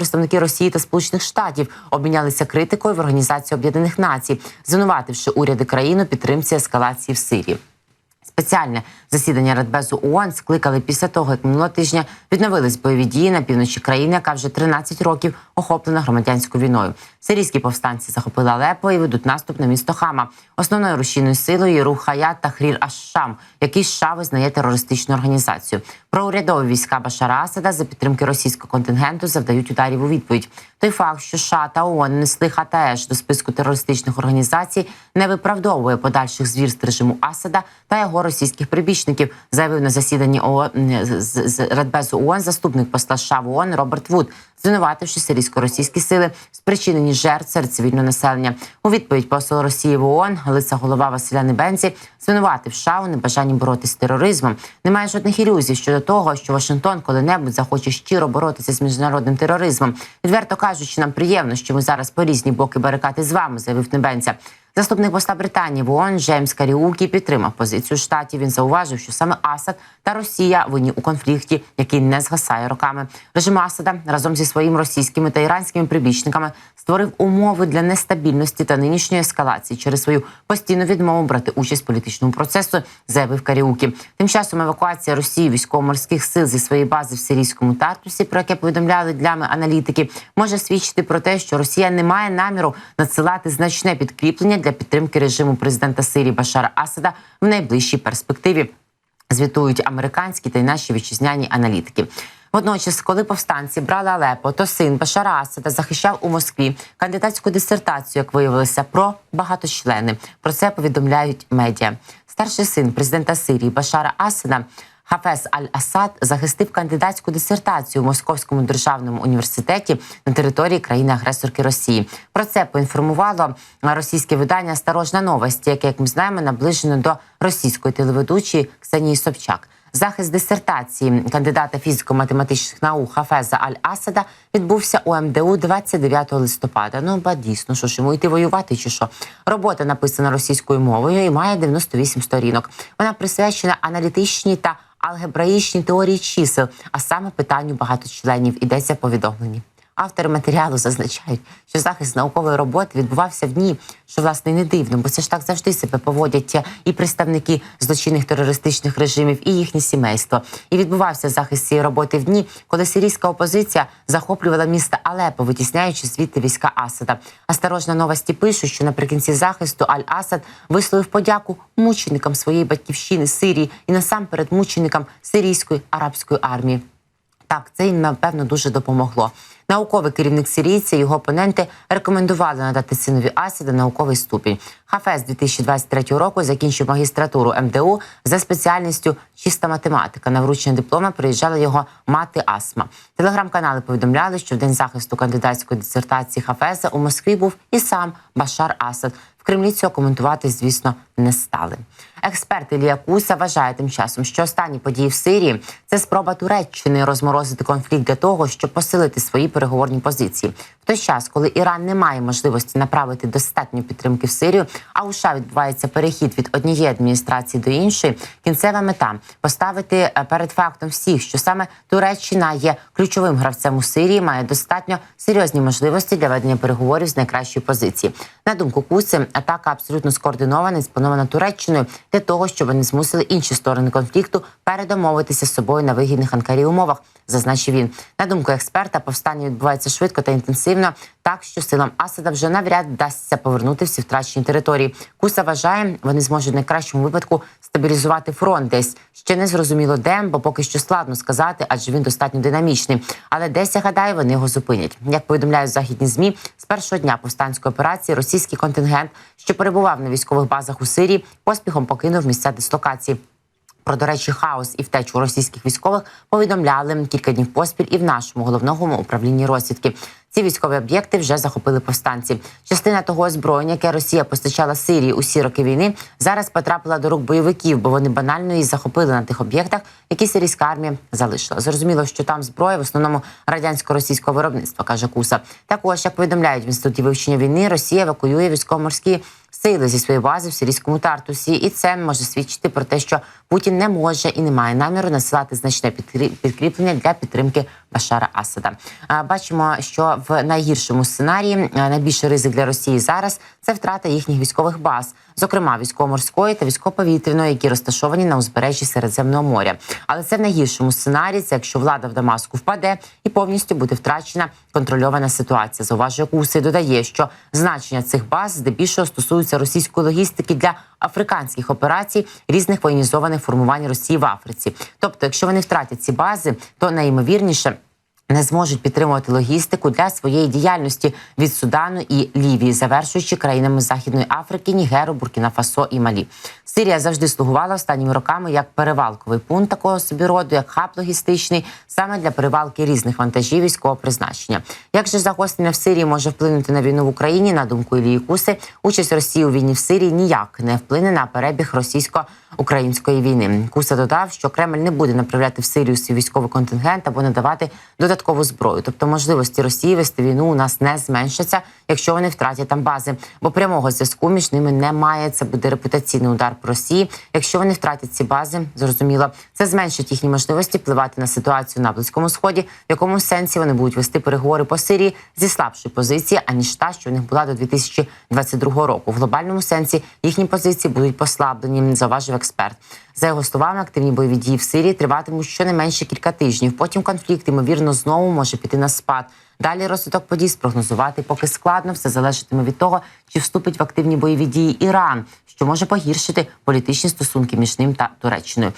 представники Росії та Сполучених Штатів обмінялися критикою в Організації Об'єднаних Націй, звинувативши уряди країн у підтримці ескалації в Сирії. Спеціальне засідання Радбезу ООН скликали після того, як минулого тижня відновились бойові дії на півночі країни, яка вже 13 років охоплена громадянською війною. Сирійські повстанці захопили Алепо і ведуть наступ на місто Хама. Основною рушійною силою є рух Хаят та Хрір Аш-Шам, який США визнає терористичну організацію. Проурядові війська Башара Асада за підтримки російського контингенту завдають ударів у відповідь. Той факт, що США та ООН несли ХТЕШ до списку терористичних організацій, не виправдовує подальших звірств режиму Асада та його російських прибічників, заявив на засіданні ООН, з, Радбезу ООН заступник посла США в ООН Роберт Вуд, звинувативши сирійсько-російські сили спричинені жертв серед цивільного населення. У відповідь посол Росії в ООН, лица голова Василя Небензі, звинуватив США у небажанні боротися з тероризмом. Немає жодних ілюзій щодо того, що Вашингтон коли-небудь захоче щиро боротися з міжнародним тероризмом. Відверто кажучи, нам приємно, що ми зараз по різні боки барикати з вами, заявив Небенця. Заступник посла Британії в ООН Джеймс Каріукі підтримав позицію штатів. Він зауважив, що саме Асад та Росія винні у конфлікті, який не згасає роками. Режим Асада разом зі своїми російськими та іранськими прибічниками створив умови для нестабільності та нинішньої ескалації через свою постійну відмову брати участь в політичному процесу, заявив Каріукі. Тим часом евакуація Росії військово-морських сил зі своєї бази в сирійському Тартусі, про яке повідомляли длями аналітики, може свідчити про те, що Росія не має наміру надсилати значне підкріплення для підтримки режиму президента Сирії Башара Асада в найближчій перспективі. Звітують американські та й наші вітчизняні аналітики. Водночас, коли повстанці брали Алепо, то син Башара Асада захищав у Москві кандидатську дисертацію, як виявилося, про багаточлени. Про це повідомляють медіа. Старший син президента Сирії Башара Асада Хафез Аль-Асад захистив кандидатську дисертацію у Московському державному університеті на території країни-агресорки Росії. Про це поінформувало російське видання Старожна новості, яке, як ми знаємо, наближено до російської телеведучої Ксенії Собчак. Захист дисертації кандидата фізико-математичних наук Хафеза Аль-Асада відбувся у МДУ 29 листопада. Ну ба дійсно, що ж йому йти воювати, чи що робота написана російською мовою і має 98 сторінок. Вона присвячена аналітичній та алгебраїчній теорії чисел, а саме питанню багаточленів Ідеться повідомлені. Автори матеріалу зазначають, що захист наукової роботи відбувався в дні, що власне не дивно, бо це ж так завжди себе поводять і представники злочинних терористичних режимів, і їхні сімейства. І відбувався захист цієї роботи в дні, коли сирійська опозиція захоплювала місто Алепо, витісняючи звідти війська Асада. Осторожна новості пишуть, що наприкінці захисту Аль-Асад висловив подяку мученикам своєї батьківщини Сирії і насамперед мученикам сирійської арабської армії. Так, це їм напевно дуже допомогло. Науковий керівник сирійця його опоненти рекомендували надати синові Асіда науковий ступінь. Хафес 2023 року закінчив магістратуру МДУ за спеціальністю чиста математика. На вручення диплома приїжджала його мати Асма. Телеграм-канали повідомляли, що в день захисту кандидатської дисертації Хафеза у Москві був і сам Башар Асад. Кремлі цього коментувати, звісно, не стали. Експерт Ілія вважає тим часом, що останні події в Сирії це спроба Туреччини розморозити конфлікт для того, щоб посилити свої переговорні позиції. В той час, коли Іран не має можливості направити достатньо підтримки в Сирію, а у США відбувається перехід від однієї адміністрації до іншої. Кінцева мета поставити е, перед фактом всіх, що саме Туреччина є ключовим гравцем у Сирії, має достатньо серйозні можливості для ведення переговорів з найкращої позиції. На думку Куси, атака абсолютно скоординована і спланована Туреччиною для того, щоб вони змусили інші сторони конфлікту передомовитися з собою на вигідних Анкарі умовах, зазначив він. На думку експерта, повстання відбувається швидко та інтенсивно, так що силам Асада вже навряд вдасться повернути всі втрачені території. Куса вважає, вони зможуть в найкращому випадку стабілізувати фронт десь ще не зрозуміло де, бо поки що складно сказати, адже він достатньо динамічний. Але десь я гадаю, вони його зупинять. Як повідомляють західні змі, з першого дня повстанської операції російський контингент, що перебував на військових базах у Сирії, поспіхом покинув місця дислокації. Про до речі, хаос і втечу російських військових повідомляли кілька днів поспіль і в нашому головному управлінні розвідки. Ці військові об'єкти вже захопили повстанці. Частина того озброєння, яке Росія постачала Сирії усі роки війни, зараз потрапила до рук бойовиків, бо вони банально її захопили на тих об'єктах, які сирійська армія залишила. Зрозуміло, що там зброя в основному радянсько-російського виробництва, каже Куса. Також як повідомляють в інституті вивчення війни, Росія евакуює військово-морські сили зі своєї бази в сирійському Тартусі, і це може свідчити про те, що Путін не може і не має наміру насилати значне підкрі- підкріплення для підтримки Башара Асада. Бачимо, що в найгіршому сценарії а, найбільший ризик для Росії зараз це втрата їхніх військових баз, зокрема військово-морської та військово-повітряної, які розташовані на узбережжі Середземного моря. Але це в найгіршому сценарії, це якщо влада в Дамаску впаде і повністю буде втрачена контрольована ситуація. Зауважує Куси додає, що значення цих баз здебільшого стосуються російської логістики для африканських операцій різних воєнізованих формувань Росії в Африці. Тобто, якщо вони втратять ці бази, то найімовірніше. Не зможуть підтримувати логістику для своєї діяльності від Судану і Лівії, завершуючи країнами Західної Африки, Нігеру, Буркіна Фасо і Малі. Сирія завжди слугувала останніми роками як перевалковий пункт такого собі роду, як хаб логістичний, саме для перевалки різних вантажів військового призначення. Як же загострення в Сирії може вплинути на війну в Україні? На думку Ілії Куси, участь Росії у війні в Сирії ніяк не вплине на перебіг російсько-української війни. Куса додав, що Кремль не буде направляти в Сирію свій військовий контингент або надавати додаткову зброю. Тобто можливості Росії вести війну у нас не зменшаться, якщо вони втратять там бази. Бо прямого зв'язку між ними немає. Це буде репутаційний удар по Росії. Якщо вони втратять ці бази, зрозуміло, це зменшить їхні можливості впливати на ситуацію на близькому сході, в якому сенсі вони будуть вести переговори по Сирії зі слабшої позиції, аніж та, що в них була до 2022 року. В глобальному сенсі їхні позиції будуть послаблені, зауважив експерт. За його словами, активні бойові дії в Сирії триватимуть щонайменше кілька тижнів. Потім конфлікт ймовірно знову може піти на спад. Далі розвиток подій спрогнозувати поки складно. Все залежатиме від того, чи вступить в активні бойові дії Іран, що може погіршити політичні стосунки між ним та Туреччиною.